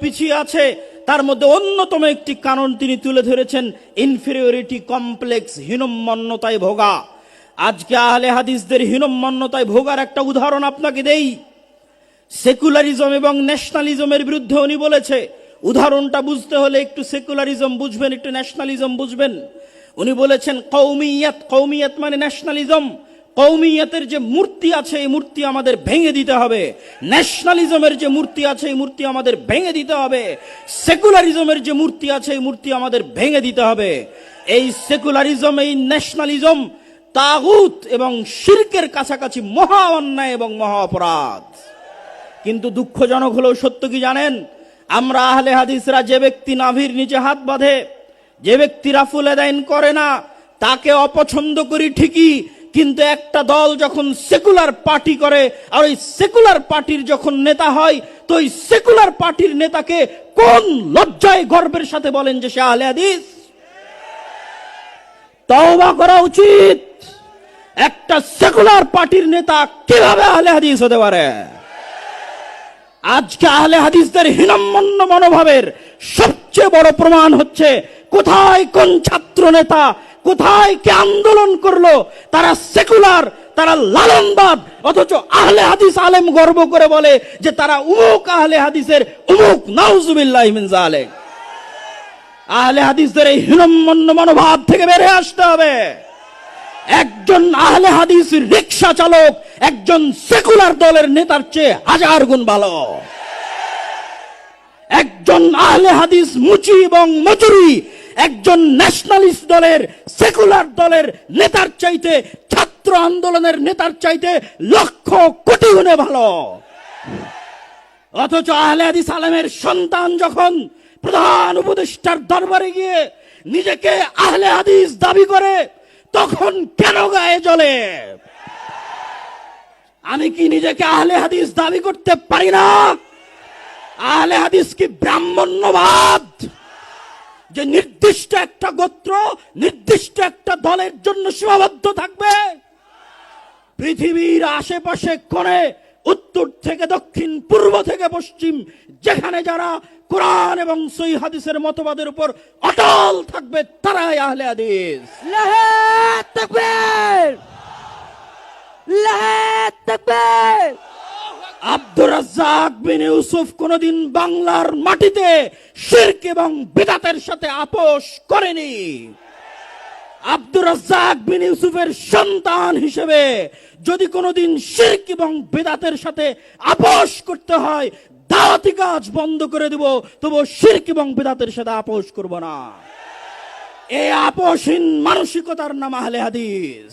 পিছিয়ে আছে। তার মধ্যে অন্যতম একটি কারণ তিনি তুলে ধরেছেন ইনফেরিয়রিটি কমপ্লেক্স হীনম্মন্যতায় ভোগা। আজকে আহলে হাদিসদের হীনম্মন্যতায় ভোগার একটা উদাহরণ আপনাকে দেই। সেকুলারিজম এবং ন্যাশনালিজমের বিরুদ্ধে উনি বলেছে, উদাহরণটা বুঝতে হলে একটু সেকুলারিজম বুঝবেন, একটু ন্যাশনালিজম বুঝবেন। উনি বলেছেন কৌমিয়াত কৌমিয়াত মানে ন্যাশনালিজম। কৌমিয়াতের যে মূর্তি আছে, এই মূর্তি আমাদের ভেঙে দিতে হবে। ন্যাশনালিজমের যে মূর্তি আছে, এই মূর্তি আমাদের ভেঙে দিতে হবে। সেকুলারিজমের যে মূর্তি আছে, এই মূর্তি আমাদের ভেঙে দিতে হবে। এই সেকুলারিজম, এই ন্যাশনালিজম তাগুত এবং শিরকের কাছাকাছি মহা অন্যায় এবং মহা অপরাধ। কিন্তু দুঃখজনক হলেও সত্য কি জানেন? আমরা আহলে হাদিসরা যে ব্যক্তি নাভির নিচে হাত বাঁধে, যে ব্যক্তি রাফুল এদাইন করে না, তাকে অপছন্দ করি ঠিকই কিন্তু একটা দল যখন সেকুলার পার্টি করে, আর ওই সেকুলার পার্টির যখন নেতা হয়, তো ওই সেকুলার পার্টির নেতাকে কোন লজ্জায় গর্বের সাথে বলেন যে সে আহলে হাদিস? তওবা করা উচিত। একটা সেকুলার পার্টির নেতা কীভাবে আহলে হাদিস হতে পারে? আজকে আহলে হাদিসদের হীনম্মন্য মনোভাবের সবচেয়ে বড় প্রমাণ হচ্ছে, কোথায় কোন ছাত্র নেতা কোথায় কে আন্দোলন করল? তারা সেকুলার, তারা লালনবাদ, অথচ আহলে হাদিস আলেম গর্ব করে বলে যে তারা উমুক আহলে হাদিসের, উমুক নাউজুবিল্লাহ মিন জালেক আহলে হাদিসদের এই হীনম্মন্য মনোভাব থেকে বেরিয়ে আসতে হবে। একজন আহলে হাদিস রিক্সা চালক, একজন সেকুলার দলের নেতার চেয়ে হাজার গুণ ভালো। একজন আহলে হাদিস মুচি এবং মজুরি একজন ন্যাশনালিস্ট দলের সেকুলার দলের নেতার চাইতে, ছাত্র আন্দোলনের নেতার চাইতে লক্ষ কোটি গুণে ভালো। অথচ আহলে হাদিস আলেমের সন্তান যখন প্রধান উপদেষ্টার দরবারে গিয়ে নিজেকে আহলে হাদিস দাবি করে, তখন কেন গায়ে জ্বলে আমি কি নিজেকে আহলে হাদিস দাবি করতে পারি না? আহলে হাদিস কি ব্রাহ্মণ্যবাদ যে নির্দিষ্ট একটা গোত্র, নির্দিষ্ট একটা দলের জন্য সীমাবদ্ধ থাকবে। পৃথিবীর আশেপাশে কোণে, উত্তর থেকে দক্ষিণ, পূর্ব থেকে পশ্চিম, যেখানে যারা কোরআন এবং সই হাদিসের মতবাদের উপর অটল থাকবে, তারাই আহলে হাদিস। লাহে তাকবীর! লাহে তাকবীর! আব্দুর রাজ্জাক বিন ইউসুফ কোনদিন বাংলার মাটিতে শিরক এবং বেদাতের সাথে আপোষ করেনি। আব্দুর রাজ্জাক বিন ইউসুফের সন্তান হিসেবে যদি কোনোদিন শিরক এবং বেদাতের সাথে আপোষ করতে হয়, দাওয়াতি কাজ বন্ধ করে দেব তবু শিরক এবং বেদাতের সাথে আপোষ করব না। এই আপোষহীন মানসিকতার নাম আহলে হাদিস।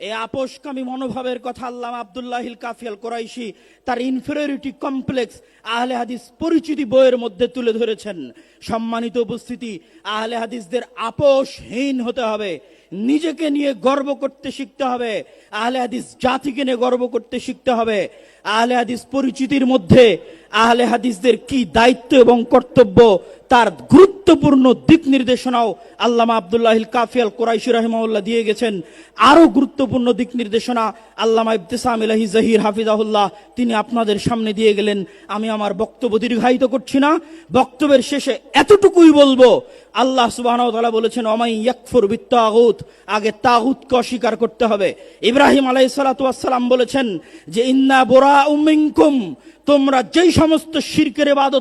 এই আপোষকামী মনোভাবের কথা আল্লাহ আবদুল্লাহিল কাফিয়াল কোরাইশি তার ইনফেরিয়রিটি কমপ্লেক্স আহলে হাদিস পরিচিতি বইয়ের মধ্যে তুলে ধরেছেন। সম্মানিত উপস্থিতি, আহলে হাদিসদের আপোষহীন হতে হবে। নিজেকে নিয়ে গর্ব করতে শিখতে হবে। আহলে হাদিস জাতিকে নিয়ে গর্ব করতে শিখতে হবে। আহলে হাদিস পরিচিতির মধ্যে আহলে হাদিসদের কি দায়িত্ব এবং কর্তব্য তার গুরুত্বপূর্ণ দিক নির্দেশনাও আল্লামা আব্দুল্লাহিল কাফিয়াল কোরাইশি রহমাউল্লাহ দিয়ে গেছেন। আরও গুরুত্বপূর্ণ দিক নির্দেশনা আল্লামা ইবতিসাম ইলাহি জাহির হাফিজাহুল্লাহ তিনি আপনাদের সামনে দিয়ে গেলেন। আমি আমার বক্তব্য দীর্ঘায়িত করছি না। বক্তব্যের শেষে এতটুকুই বলব, আল্লাহ সুবাহ বলেছেন অমাই ইয়াকফুর বিত্তাগুত। আগে তাগুতকে অস্বীকার করতে হবে। ইব্রাহিম আলাই সালাতাম বলেছেন যে, ইন্না বোরা তোমরা যেই সমস্ত শিরকের ইবাদত